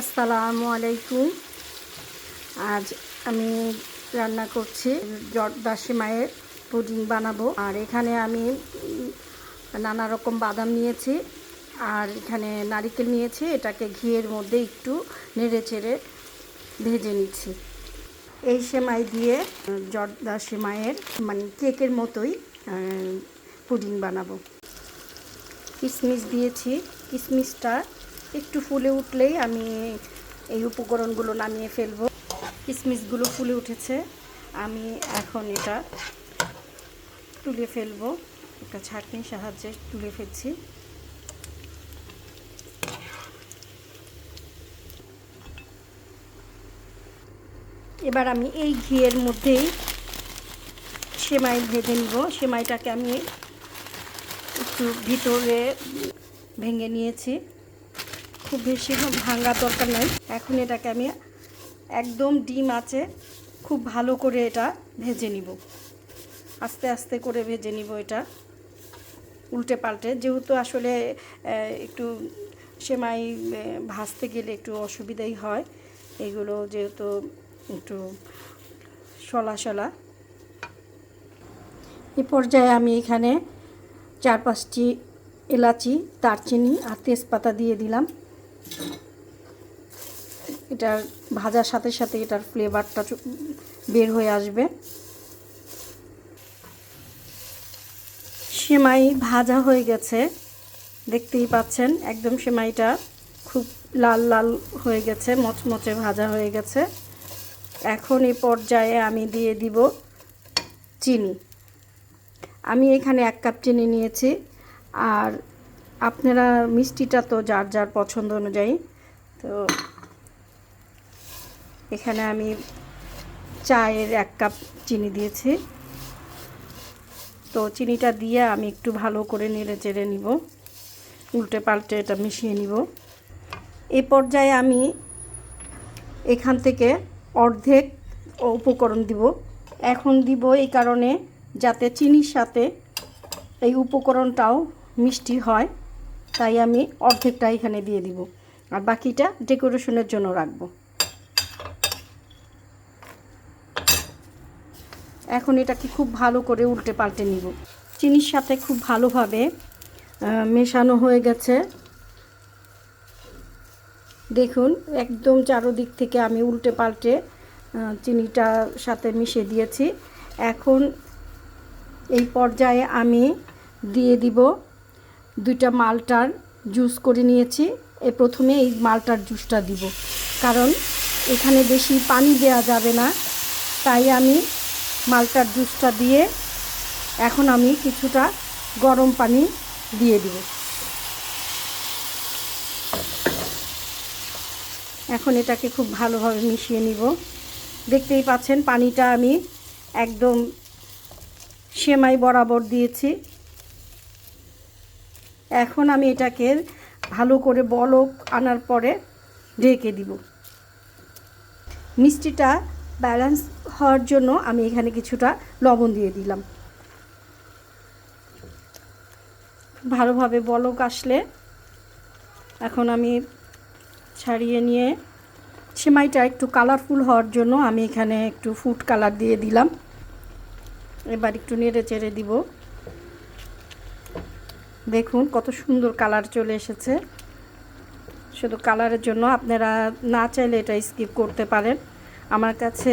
আসসালামু আলাইকুম। আজ আমি রান্না করছি জর্দাসি মায়ের পুডিং বানাবো। আর এখানে আমি নানা রকম বাদাম নিয়েছি আর এখানে নারিকেল নিয়েছি। এটাকে ঘিয়ের মধ্যে একটু নেড়ে চেড়ে ভেজে নিচ্ছি। এই সেমাই দিয়ে উম, জর্দা সেমাইয়ের মানে কেকের মতোই পুডিং বানাবো। কিশমিশ দিয়েছি। কিশমিশটা একটু ফুলে উঠলেই আমি এই উপকরণগুলো নামিয়ে ফেলব। কিশমিশগুলো ফুলে উঠেছে। আমি এখন এটা তুলে ফেলব। একটা ছাঁকনির সাহায্যে তুলে ফেলছি। এবার আমি এই ঘিয়ের মধ্যেই সেমাই ভেজে নিব। সেমাইটাকে আমি একটু ভিতরে ভেঙে নিয়েছি। খুব বেশি ভাঙা দরকার নয় এখন এটাকে আমি একদম ডিম আছে, খুব ভালো করে এটা ভেজে নিব। আস্তে আস্তে করে ভেজে নিব এটা উল্টে পাল্টে। যেহেতু আসলে একটু সেমাই ভাজতে গেলে একটু অসুবিধাই হয়। এগুলো যেহেতু একটু সলা সলা এ পর্যায়ে আমি এখানে চার পাঁচটি এলাচি, দারচিনি আর তেজপাতা দিয়ে দিলাম। এটার ভাজার সাথে সাথে এটার ফ্লেভারটা বের হয়ে আসবে। সেমাই ভাজা হয়ে গেছে, দেখতেই পাচ্ছেন, একদম সেমাইটা খুব লাল লাল হয়ে গেছে, মচমচে ভাজা হয়ে গেছে। এখন এই পর্যায়ে আমি দিয়ে দিব চিনি। আমি এখানে এক কাপ চিনি নিয়েছি, আর আপনারা মিষ্টিটা তো যার যার পছন্দ অনুযায়ী, তো এখানে আমি চায়ের এক কাপ চিনি দিয়েছি। তো চিনিটা দিয়ে আমি একটু ভালো করে নেড়ে চেড়ে নিব, উল্টে পাল্টে এটা মিশিয়ে নিব। এ পর্যায়ে আমি এখান থেকে অর্ধেক উপকরণ দিব। এখন দিব এই কারণে যাতে চিনির সাথে এই উপকরণটাও মিষ্টি হয়। তাই আমি অর্ধেকটা এখানে দিয়ে দিব। আর বাকিটা ডেকোরেশনের জন্য রাখব। এখন এটাকে খুব ভালো করে উল্টে পাল্টে নিব। চিনির সাথে খুব ভালোভাবে মেশানো হয়ে গেছে। দেখুন একদম চারোদিক থেকে আমি উল্টে পাল্টে আহ, চিনিটার সাথে মিশিয়ে দিয়েছি। এখন এই পর্যায়ে আমি দিয়ে দিব দুইটা মালটার জুস করে নিয়েছি। এ প্রথমে এই মালটার জুসটা দিব। কারণ এখানে বেশি পানি দেওয়া যাবে না। তাই আমি মালটার জুসটা দিয়ে এখন আমি কিছুটা গরম পানি দিয়ে দিব। এখন এটাকে খুব ভালোভাবে মিশিয়ে নিব। দেখতেই পাচ্ছেন পানিটা আমি একদম সেমাই বরাবর দিয়েছি। এখন আমি এটাকে ভালো করে বলক, আনার পরে ঢেকে দিব। মিষ্টিটা ব্যালেন্স হওয়ার জন্য আমি এখানে কিছুটা লবণ দিয়ে দিলাম। ভালোভাবে বলক আসলে এখন আমি ছাড়িয়ে নিয়ে সেমাইটা একটু কালারফুল হওয়ার জন্য আমি এখানে একটু ফুড কালার দিয়ে দিলাম। এবার একটু নেড়ে চেড়ে দিব। দেখুন, কত সুন্দর কালার চলে এসেছে। শুধু কালারের জন্য আপনারা না চাইলে এটা স্কিপ করতে পারেন। আমার কাছে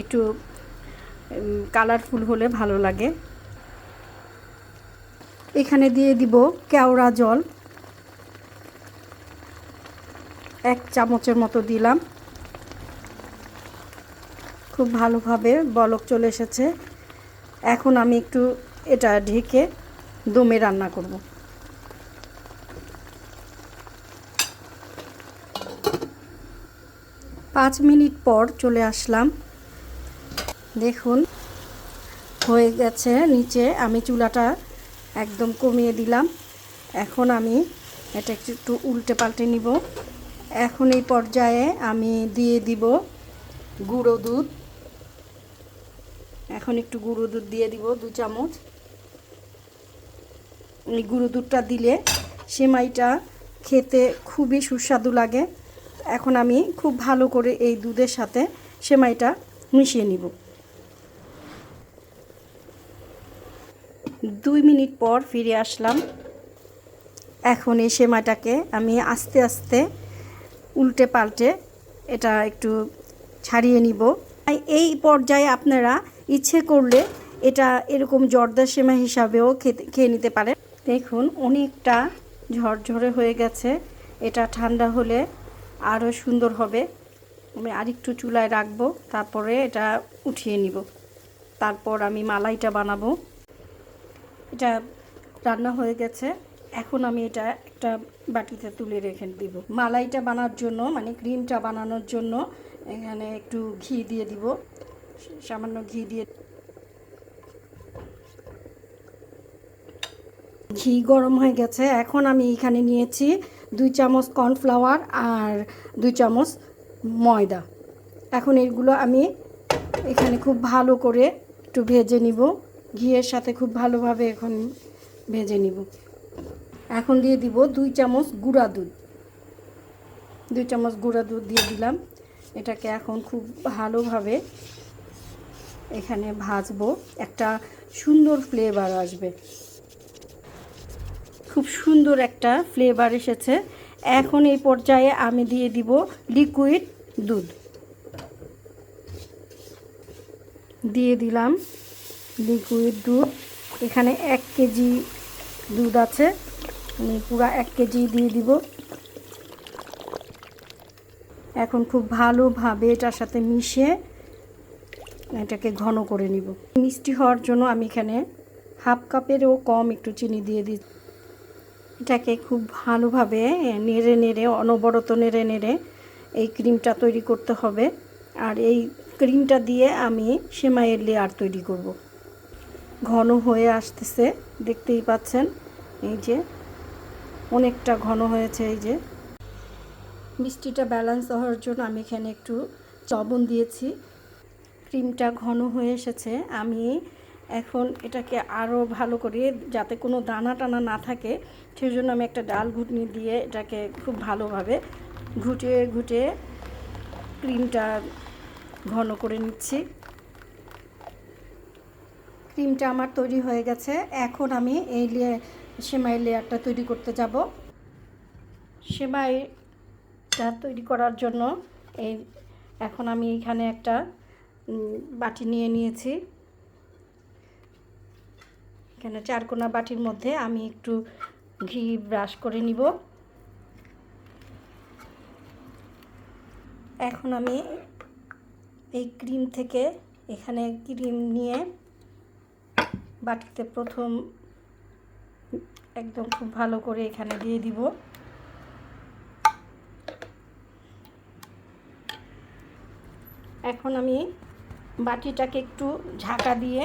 একটু কালারফুল হলে ভালো লাগে। এখানে দিয়ে দিব কেওড়া জল। এক চামচের মতো দিলাম। খুব ভালোভাবে বলক চলে এসেছে। এখন আমি একটু এটা ঢেকে দমে রান্না করব। পাঁচ মিনিট পর চলে আসলাম। দেখুন, হয়ে গেছে নিচে। আমি চুলাটা একদম কমিয়ে দিলাম। এখন আমি এটা একটু উল্টে পাল্টে নিব। এখন এই পর্যায়ে আমি দিয়ে দিব গুঁড়ো দুধ। এখন একটু গুঁড়ো দুধ দিয়ে দিব, দু চামচ। গুঁড়ো দুধটা দিলে সেমাইটা খেতে খুবই সুস্বাদু লাগে। এখন আমি খুব ভালো করে এই দুধের সাথে সেমাইটা মিশিয়ে নিব। দুই মিনিট পর ফিরে আসলাম। এখন এই সেমাইটাকে আমি আস্তে আস্তে উল্টে পাল্টে এটা একটু ছাড়িয়ে নিব। এই পর্যায়ে আপনারা ইচ্ছে করলে এটা এরকম জর্দা সেমা হিসাবেও খেতে, খেয়ে নিতে পারেন। দেখুন, অনেকটা ঝরঝরে হয়ে গেছে। এটা ঠান্ডা হলে আরও সুন্দর হবে। আমি আরেকটু চুলায় রাখব, তারপরে এটা উঠিয়ে নিব। তারপর আমি মালাইটা বানাবো। এটা রান্না হয়ে গেছে। এখন আমি এটা একটা বাটিতে তুলে রেখে দিব। মালাইটা বানার জন্য মানে ক্রিমটা বানানোর জন্য এখানে একটু ঘি দিয়ে দিব। সামান্য ঘি দিয়ে ঘি গরম হয়ে গেছে। এখন আমি এখানে নিয়েছি দুই চামচ কর্নফ্লাওয়ার আর দুই চামচ ময়দা। এখন এগুলো আমি এখানে খুব ভালো করে একটু ভেজে নিব। ঘিয়ের সাথে খুব ভালোভাবে এখন ভেজে নিব। এখন দিয়ে দিব দুই চামচ গুঁড়া দুধ। দুই চামচ গুঁড়া দুধ দিয়ে দিলাম। এটাকে এখন খুব ভালোভাবে এখানে ভাজবো। একটা সুন্দর ফ্লেভার আসবে। খুব সুন্দর একটা ফ্লেভার এসেছে। এখন এই পর্যায়ে আমি দিয়ে দিব লিকুইড দুধ। দিয়ে দিলাম লিকুইড দুধ। এখানে এক কেজি দুধ আছে। আমি পুরো এক কেজি দিয়ে দিব। এখন খুব ভালোভাবে এটার সাথে মিশিয়ে এটাকে ঘন করে নিব। মিষ্টি হওয়ার জন্য আমি এখানে হাফ কাপেরও কম একটু চিনি দিয়ে দিই এটাকে খুব ভালোভাবে নেড়ে নেড়ে, অনবরত নেড়ে নেড়ে এই ক্রিমটা তৈরি করতে হবে। আর এই ক্রিমটা দিয়ে আমি সেমাইয়ের লেয়ার তৈরি করব। ঘন হয়ে আসতেছে, দেখতেই পাচ্ছেন? এই যে, অনেকটা ঘন হয়েছে এই যে। মিষ্টিটা ব্যালেন্স হওয়ার জন্য আমি এখানে একটু চবন দিয়েছি। ক্রিমটা ঘন হয়ে এসেছে। আমি এখন এটাকে আরও ভালো করে যাতে কোনো দানা টানা না থাকে সেই জন্য আমি একটা ডাল ঘুটনি দিয়ে এটাকে খুব ভালোভাবে ঘুটে ঘুটে ক্রিমটা ঘন করে নিচ্ছি। ক্রিমটা আমার তৈরি হয়ে গেছে। এখন আমি এই সেমাই লেয়ারটা তৈরি করতে যাব। সেমাইটা তৈরি করার জন্য এই, এখন আমি এখানে একটা বাটি নিয়ে নিয়েছি। এখানে চারকোনা বাটির মধ্যে আমি একটু ঘি ব্রাশ করে নিব। এখন আমি এই ক্রিম থেকে এখানে ক্রিম নিয়ে বাটিতে প্রথম একদম খুব ভালো করে এখানে দিয়ে দিব। এখন আমি বাটিটাকে একটু ঝাঁকা দিয়ে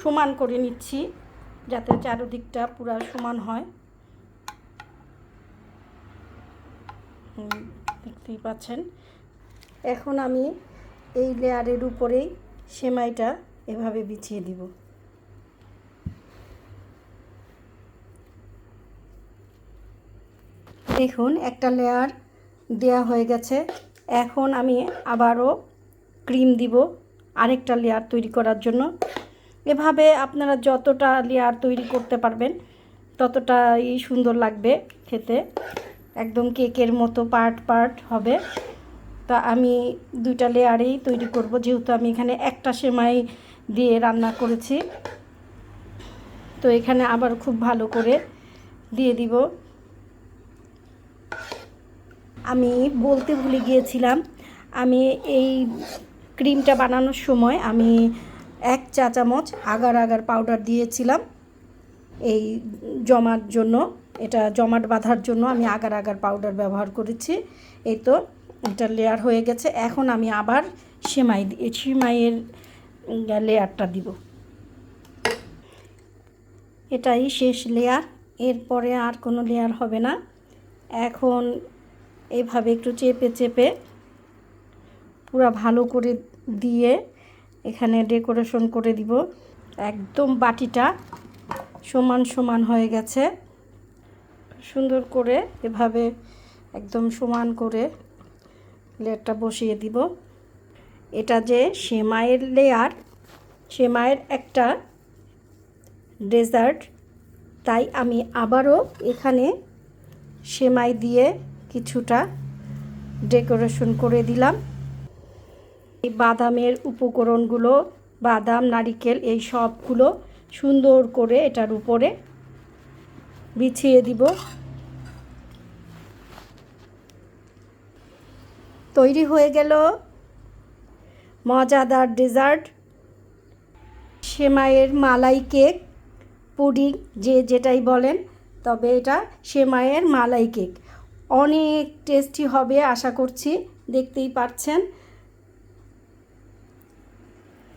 সমান করে নিচ্ছি। যাতে চারদিকটা পুরো সমান হয়। দেখতেই পাচ্ছেন। এখন আমি এই লেয়ারের উপরেই সেমাইটা এভাবে বিছিয়ে দিব। দেখুন, একটা লেয়ার দেয়া হয়ে গেছে। এখন আমি আবারও ক্রিম দিব আরেকটা লেয়ার তৈরি করার জন্য। এভাবে আপনারা যতটা লেয়ার তৈরি করতে পারবেন, ততটাই সুন্দর লাগবে খেতে। একদম কেকের মতো পার্ট পার্ট হবে। তা আমি দুইটা লেয়ারেই তৈরি করব, যেহেতু আমি এখানে একটা সেমাই দিয়ে রান্না করেছি। তো এখানে আবার খুব ভালো করে দিয়ে দিব। আমি বলতে ভুলে গিয়েছিলাম, আমি এই ক্রিমটা বানানোর সময় আমি এক চা চামচ আগার আগার পাউডার দিয়েছিলাম। এই জমার জন্য, এটা জমাট বাঁধার জন্য আমি আগার আগার পাউডার ব্যবহার করেছি। এই তো, এটা লেয়ার হয়ে গেছে। এখন আমি আবার সেমাই সেমাইয়ের লেয়ারটা দিব। এটাই শেষ লেয়ার এরপরে আর কোনো লেয়ার হবে না। এখন এভাবে একটু চেপে চেপে পুরো ভালো করে দিয়ে এখানে ডেকোরেশন করে দিব। একদম বাটিটা সমান সমান হয়ে গেছে। সুন্দর করে এভাবে একদম সমান করে লেয়ারটা বসিয়ে দিব। এটা যে সেমাইয়ের লেয়ার, সেমাইয়ের একটা ডেজার্ট, তাই আমি আবারও এখানে সেমাই দিয়ে কিছুটা ডেকোরেশন করে দিলাম। এই বাদামের উপকরণগুলো, বাদাম, নারিকেল, এই সবগুলো সুন্দর করে এটার উপরে বিছিয়ে দিব। তৈরি হয়ে গেল মজাদার ডেজার্ট। সেমাইয়ের মালাই কেক, পুডিং, যে যেটাই বলেন, তবে এটা সেমাইয়ের মালাই কেক। অনেক টেস্টি হবে, আশা করছি, দেখতেই পাচ্ছেন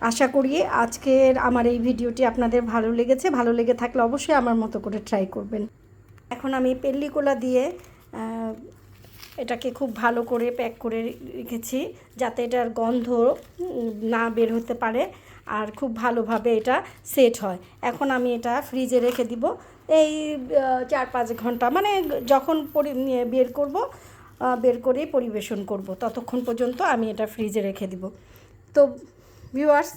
আশা করি আজকের আমার এই ভিডিওটি আপনাদের ভালো লেগেছে। ভালো লেগে থাকলে অবশ্যই আমার মতো করে ট্রাই করবেন। এখন আমি পেল্লিকোলা দিয়ে এটাকে খুব ভালো করে প্যাক করে রেখেছি যাতে এটার গন্ধ না বের হতে পারে আর খুব ভালোভাবে এটা সেট হয়। এখন আমি এটা ফ্রিজে রেখে দিব। এই চার পাঁচ ঘণ্টা মানে যখন পরি বের করব বের করে পরিবেশন করব। ততক্ষণ পর্যন্ত আমি এটা ফ্রিজে রেখে দিব। তো ভিউয়ার্স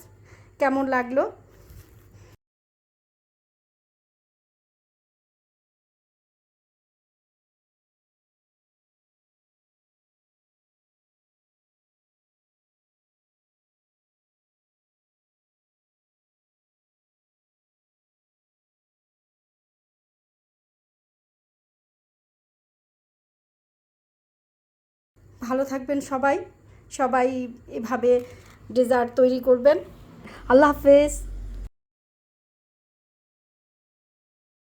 কেমন লাগল? ভালো থাকবেন সবাই। সবাই এভাবে ডেজার্ট তৈরি করবেন। আল্লাহ হাফেজ।